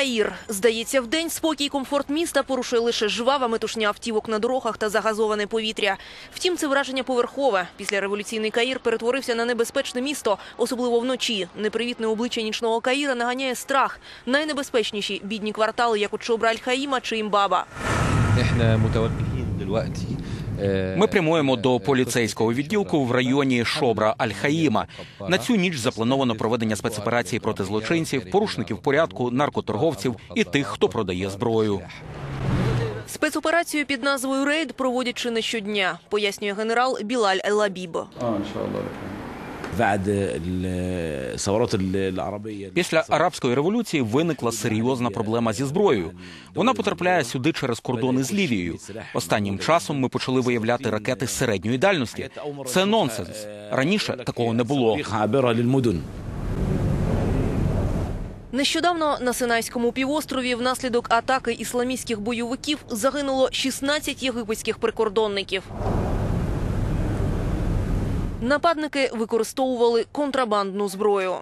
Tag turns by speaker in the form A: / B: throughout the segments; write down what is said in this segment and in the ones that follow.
A: Каїр. Здається, в день спокій і комфорт міста порушує лише жвава метушня автівок на дорогах та загазоване повітря. Втім, це враження поверхове. Після революційний Каїр перетворився на небезпечне місто, особливо вночі. Непривітне обличчя нічного Каїра наганяє страх. Найнебезпечніші бідні квартали, як от Чобра Аль-Хаїма чи Імбаба.
B: Ми прямуємо до поліцейського відділку в районі Шобра Аль-Хаїма. На цю ніч заплановано проведення спецоперації проти злочинців, порушників порядку, наркоторговців і тих, хто продає зброю.
A: Спецоперацію під назвою Рейд проводять чи не щодня, пояснює генерал Білаль
C: Елабібо.
B: Після арабської революції виникла серйозна проблема зі зброєю. Вона потрапляє сюди через кордони з Лівією. Останнім часом ми почали виявляти ракети середньої дальності. Це нонсенс раніше такого не було.
A: Нещодавно на Синайському півострові внаслідок атаки ісламістських бойовиків загинуло 16 єгипетських прикордонників. Нападники використовували контрабандну зброю.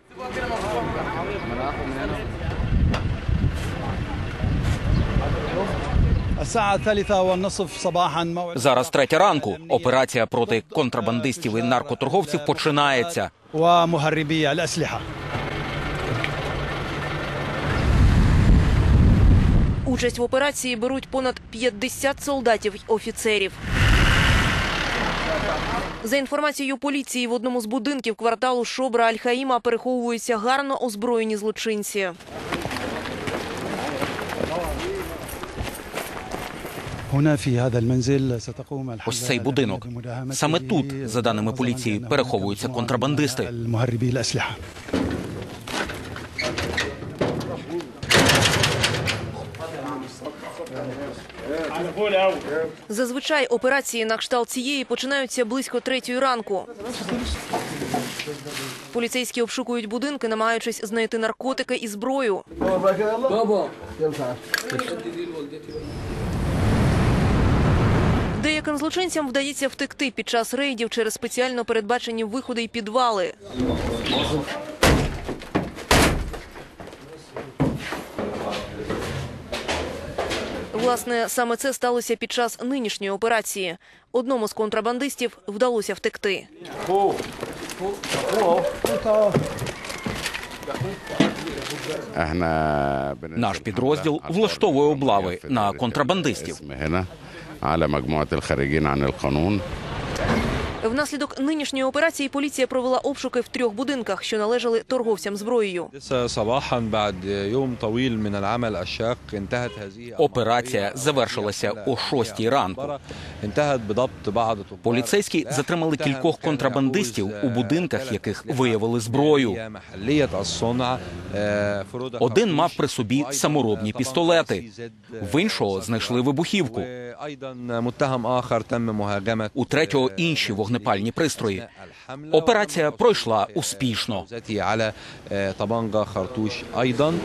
B: Зараз третя ранку. Операція проти контрабандистів і наркоторговців починається.
A: Участь в операції беруть понад 50 солдатів й офіцерів. За інформацією поліції, в одному з будинків кварталу Шобра Альхаїма переховуються гарно озброєні злочинці.
B: Ось цей будинок. Саме тут, за даними поліції, переховуються контрабандисти.
A: Зазвичай операції на кшталт цієї починаються близько третьої ранку. Поліцейські обшукують будинки, намагаючись знайти наркотики і зброю. Деяким злочинцям вдається втекти під час рейдів через спеціально передбачені виходи і підвали. Власне, саме це сталося під час нинішньої операції. Одному з контрабандистів вдалося втекти.
B: Наш підрозділ влаштовує облави на контрабандистів.
A: Внаслідок нинішньої операції поліція провела обшуки в трьох будинках, що належали торговцям зброєю.
B: Операція завершилася о 6 ранку. Поліцейські затримали кількох контрабандистів, у будинках яких виявили зброю. Один мав при собі саморобні пістолети. В іншого знайшли вибухівку. У третього інші вогневі вогнепальні пристрої. Операція пройшла успішно.
D: Айдан.